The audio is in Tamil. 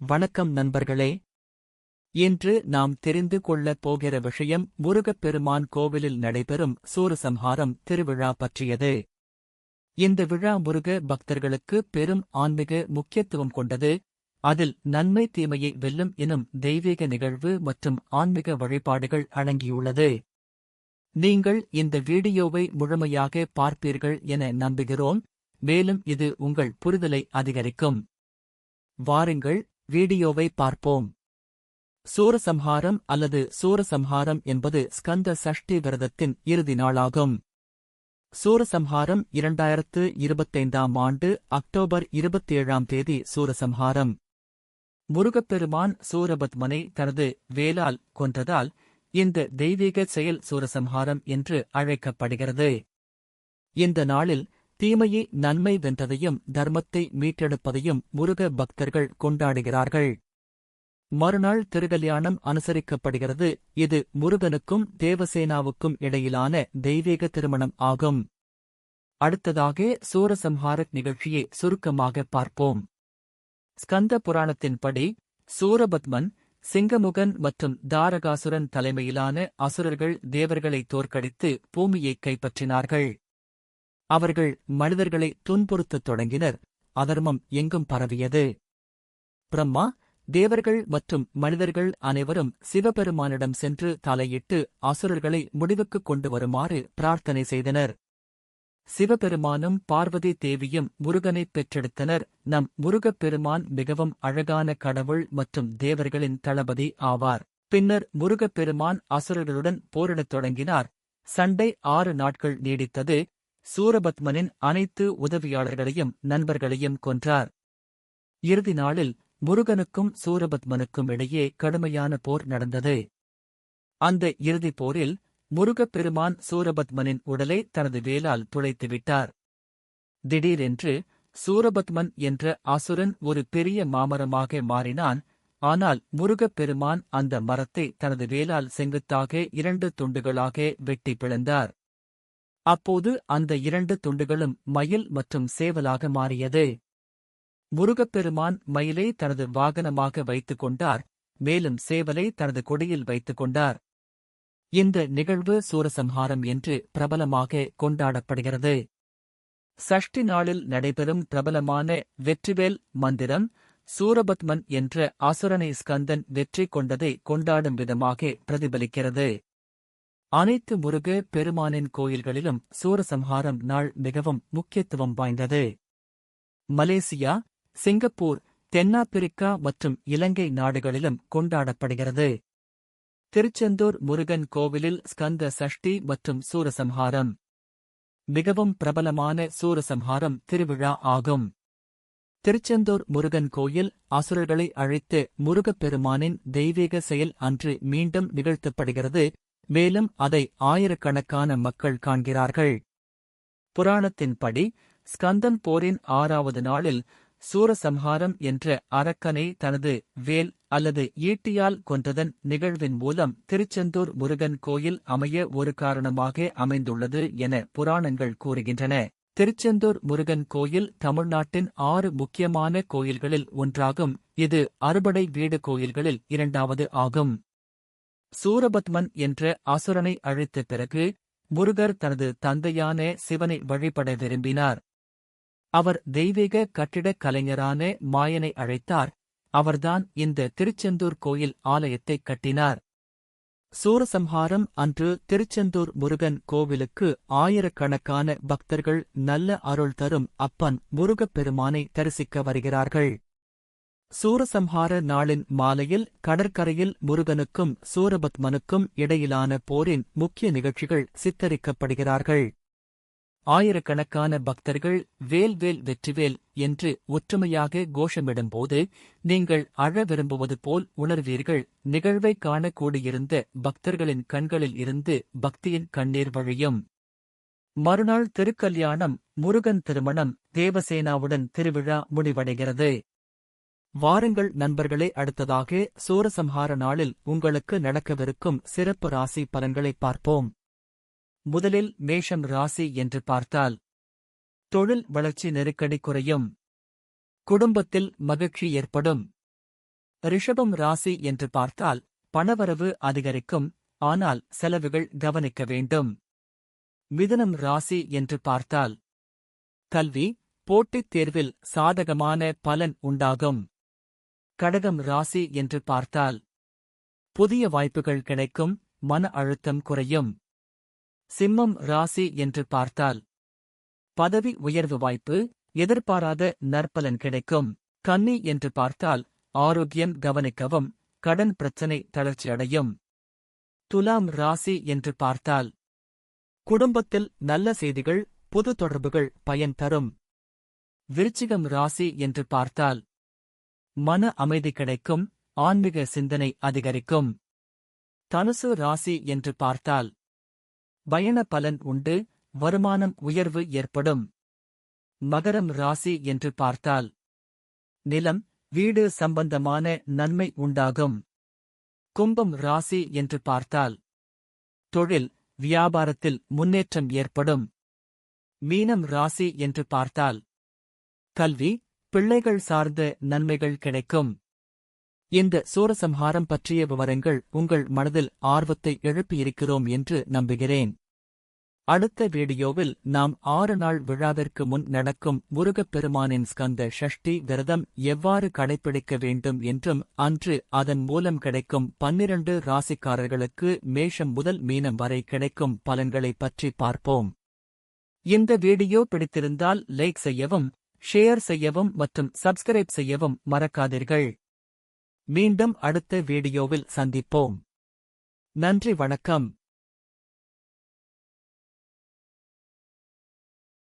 வணக்கம் நண்பர்களே. இன்று நாம் தெரிந்து கொள்ளப் போகிற விஷயம் முருகப்பெருமான் கோவிலில் நடைபெறும் சூரசம்ஹாரம் திருவிழா பற்றியது. இந்த விழா முருக பக்தர்களுக்கு பெரும் ஆன்மீக முக்கியத்துவம் கொண்டது. அதில் நன்மை தீமையை வெல்லும் எனும் தெய்வீக நிகழ்வு மற்றும் ஆன்மீக வழிபாடுகள் அடங்கியுள்ளது. நீங்கள் இந்த வீடியோவை முழுமையாக பார்ப்பீர்கள் என நம்புகிறோம். மேலும் இது உங்கள் புரிதலை அதிகரிக்கும். வாருங்கள் வீடியோவை பார்ப்போம். சூரசம்ஹாரம் அல்லது சூரசம்ஹாரம் என்பது ஸ்கந்த சஷ்டி விரதத்தின் இறுதி நாளாகும். சூரசம்ஹாரம் இரண்டாயிரத்து இருபத்தைந்தாம் ஆண்டு அக்டோபர் இருபத்தேழாம் தேதி சூரசம்ஹாரம். முருகப்பெருமான் சூரபத்மனை தனது வேலால் கொன்றதால் இந்த தெய்வீக செயல் சூரசம்ஹாரம் என்று அழைக்கப்படுகிறது. இந்த நாளில் தீமையை நன்மை வென்றதையும் தர்மத்தை மீட்டெடுப்பதையும் முருக பக்தர்கள் கொண்டாடுகிறார்கள். மறுநாள் திருகல்யாணம் அனுசரிக்கப்படுகிறது. இது முருகனுக்கும் தேவசேனாவுக்கும் இடையிலான தெய்வீக திருமணம் ஆகும். அடுத்ததாக சூரசம்ஹார நிகழ்ச்சியை சுருக்கமாக பார்ப்போம். ஸ்கந்த புராணத்தின்படி சூரபத்மன் சிங்கமுகன் மற்றும் தாரகாசுரன் தலைமையிலான அசுரர்கள் தேவர்களை தோற்கடித்து பூமியை கைப்பற்றினார்கள். அவர்கள் மனிதர்களை துன்புறுத்தத் தொடங்கினர். அதர்மம் எங்கும் பரவியது. பிரம்மா தேவர்கள் மற்றும் மனிதர்கள் அனைவரும் சிவபெருமானிடம் சென்று தலையிட்டு அசுரர்களை முடிவுக்குக் கொண்டு வருமாறு பிரார்த்தனை செய்தனர். சிவபெருமானும் பார்வதி தேவியும் முருகனைப் பெற்றெடுத்தனர். நம் முருகப் பெருமான் மிகவும் அழகான கடவுள் மற்றும் தேவர்களின் தளபதி ஆவார். பின்னர் முருகப் பெருமான் அசுரர்களுடன் போரிடத் தொடங்கினார். சண்டை ஆறு நாட்கள் நீடித்தது. சூரபத்மனின் அனைத்து உதவியாளர்களையும் நண்பர்களையும் கொன்றார். இறுதி நாளில் முருகனுக்கும் சூரபத்மனுக்கும் இடையே கடுமையான போர் நடந்தது. அந்த இறுதிப் போரில் முருகப்பெருமான் சூரபத்மனின் உடலை தனது வேலால் துளைத்துவிட்டார் திடீரென்று சூரபத்மன் என்ற அசுரன் ஒரு பெரிய மாமரமாக மாறினான். ஆனால் முருகப்பெருமான் அந்த மரத்தை தனது வேலால் செங்குத்தாக இரண்டு துண்டுகளாக வெட்டி பிளந்தார். அப்போது அந்த இரண்டு துண்டுகளும் மயில் மற்றும் சேவலாக மாறியது. முருகப்பெருமான் மயிலை தனது வாகனமாக வைத்துக் கொண்டார் மேலும் சேவலை தனது கொடியில் வைத்துக் கொண்டார். இந்த நிகழ்வு சூரசம்ஹாரம் என்று பிரபலமாக கொண்டாடப்படுகிறது. சஷ்டி நாளில் நடைபெறும் பிரபலமான வெற்றிவேல் மந்திரம் சூரபத்மன் என்ற அசுரனை ஸ்கந்தன் வெற்றி கொண்டதை கொண்டாடும் விதமாக பிரதிபலிக்கிறது. அனைத்து முருக பெருமானின் கோயில்களிலும் சூரசம்ஹாரம் நாள் மிகவும் முக்கியத்துவம் வாய்ந்தது. மலேசியா சிங்கப்பூர் தென்னாப்பிரிக்கா மற்றும் இலங்கை நாடுகளிலும் கொண்டாடப்படுகிறது. திருச்செந்தூர் முருகன் கோவிலில் ஸ்கந்த சஷ்டி மற்றும் சூரசம்ஹாரம். மிகவும் பிரபலமான சூரசம்ஹாரம் திருவிழா ஆகும். திருச்செந்தூர் முருகன் கோயில் அசுரர்களை அழைத்து முருகப்பெருமானின் தெய்வீக செயல் அன்று மீண்டும் நிகழ்த்தப்படுகிறது. மேலும் அதை ஆயிரக்கணக்கான மக்கள் காண்கிறார்கள். புராணத்தின்படி ஸ்கந்தன் போரின் ஆறாவது நாளில் சூரசம்ஹாரம் என்ற அரக்கனை தனது வேல் அல்லது ஈட்டியால் கொன்றதன் நிகழ்வின் மூலம் திருச்செந்தூர் முருகன் கோயில் அமைய ஒரு காரணமாக அமைந்துள்ளது என புராணங்கள் கூறுகின்றன. திருச்செந்தூர் முருகன் கோயில் தமிழ்நாட்டின் ஆறு முக்கியமான கோயில்களில் ஒன்றாகும். இது அறுபடை வீடு கோயில்களில் இரண்டாவது ஆகும். சூரபத்மன் என்ற அசுரனை அழித்த பிறகு முருகர் தனது தந்தையான சிவனை வழிபட விரும்பினார். அவர் தெய்வீக கட்டிடக் கலைஞரான மாயனை அழைத்தார். அவர்தான் இந்த திருச்செந்தூர் கோயில் ஆலயத்தைக் கட்டினார். சூரசம்ஹாரம் அன்று திருச்செந்தூர் முருகன் கோவிலுக்கு ஆயிரக்கணக்கான பக்தர்கள் நல்ல அருள் தரும் அப்பன் முருகப்பெருமானை தரிசிக்க வருகிறார்கள். சூரசம்ஹார நாளின் மாலையில் கடற்கரையில் முருகனுக்கும் சூரபத்மனுக்கும் இடையிலான போரின் முக்கிய நிகழ்ச்சிகள் சித்தரிக்கப்படுகிறார்கள். ஆயிரக்கணக்கான பக்தர்கள் வேல்வேல் வெற்றிவேல் என்று ஒற்றுமையாக கோஷமிடும்போது நீங்கள் அழ விரும்புவது போல் உணர்வீர்கள். நிகழ்வை காணக்கூடியிருந்த பக்தர்களின் கண்களில் இருந்து பக்தியின் கண்ணீர் வழியும். மறுநாள் திருக்கல்யாணம் முருகன் திருமணம் தேவசேனாவுடன் திருவிழா முடிவடைகிறது. வாருங்கள் நண்பர்களே அடுத்ததாக சூரசம்ஹார நாளில் உங்களுக்கு நடக்கவிருக்கும் சிறப்பு ராசி பலன்களை பார்ப்போம். முதலில் மேஷம் ராசி என்று பார்த்தால் தொழில் வளர்ச்சி நெருக்கடி குறையும். குடும்பத்தில் மகிழ்ச்சி ஏற்படும். ரிஷபம் ராசி என்று பார்த்தால் பணவரவு அதிகரிக்கும் ஆனால் செலவுகள் கவனிக்க வேண்டும். மிதுனம் ராசி என்று பார்த்தால் கல்வி போட்டித் தேர்வில் சாதகமான பலன் உண்டாகும். கடகம் ராசி என்று பார்த்தால் புதிய வாய்ப்புகள் கிடைக்கும் மன அழுத்தம் குறையும். சிம்மம் ராசி என்று பார்த்தால் பதவி உயர்வு வாய்ப்பு எதிர்பாராத நற்பலன் கிடைக்கும். கன்னி என்று பார்த்தால் ஆரோக்கியம் கவனிக்கவும் கடன் பிரச்சனை தளர்ச்சியடையும் துலாம் ராசி என்று பார்த்தால் குடும்பத்தில் நல்ல செய்திகள் புது தொடர்புகள் பயன் தரும். விருச்சிகம் ராசி என்று பார்த்தால் மன அமைதி கிடைக்கும் ஆன்மீக சிந்தனை அதிகரிக்கும். தனுசு ராசி என்று பார்த்தால் பயண பலன் உண்டு வருமானம் உயர்வு ஏற்படும். மகரம் ராசி என்று பார்த்தால் நிலம் வீடு சம்பந்தமான நன்மை உண்டாகும். கும்பம் ராசி என்று பார்த்தால் தொழில் வியாபாரத்தில் முன்னேற்றம் ஏற்படும். மீனம் ராசி என்று பார்த்தால் கல்வி பிள்ளைகள் சார்ந்த நன்மைகள் கிடைக்கும். இந்த சூரசம்ஹாரம் பற்றிய விவரங்கள் உங்கள் மனதில் ஆர்வத்தை எழுப்பியிருக்கிறோம் என்று நம்புகிறேன். அடுத்த வீடியோவில் நாம் ஆறு நாள் விழாவிற்கு முன் நடக்கும் முருகப்பெருமானின் ஸ்கந்த ஷஷ்டி விரதம் எவ்வாறு கடைபிடிக்க வேண்டும் என்றும் அன்று அதன் மூலம் கிடைக்கும் பன்னிரண்டு ராசிக்காரர்களுக்கு மேஷம் முதல் மீனம் வரை கிடைக்கும் பலன்களை பற்றி பார்ப்போம். இந்த வீடியோ பிடித்திருந்தால் லைக் செய்யவும் ஷேர் செய்யவும் மற்றும் சப்ஸ்கிரைப் செய்யவும் மறக்காதீர்கள். மீண்டும் அடுத்த வீடியோவில் சந்திப்போம். நன்றி வணக்கம்.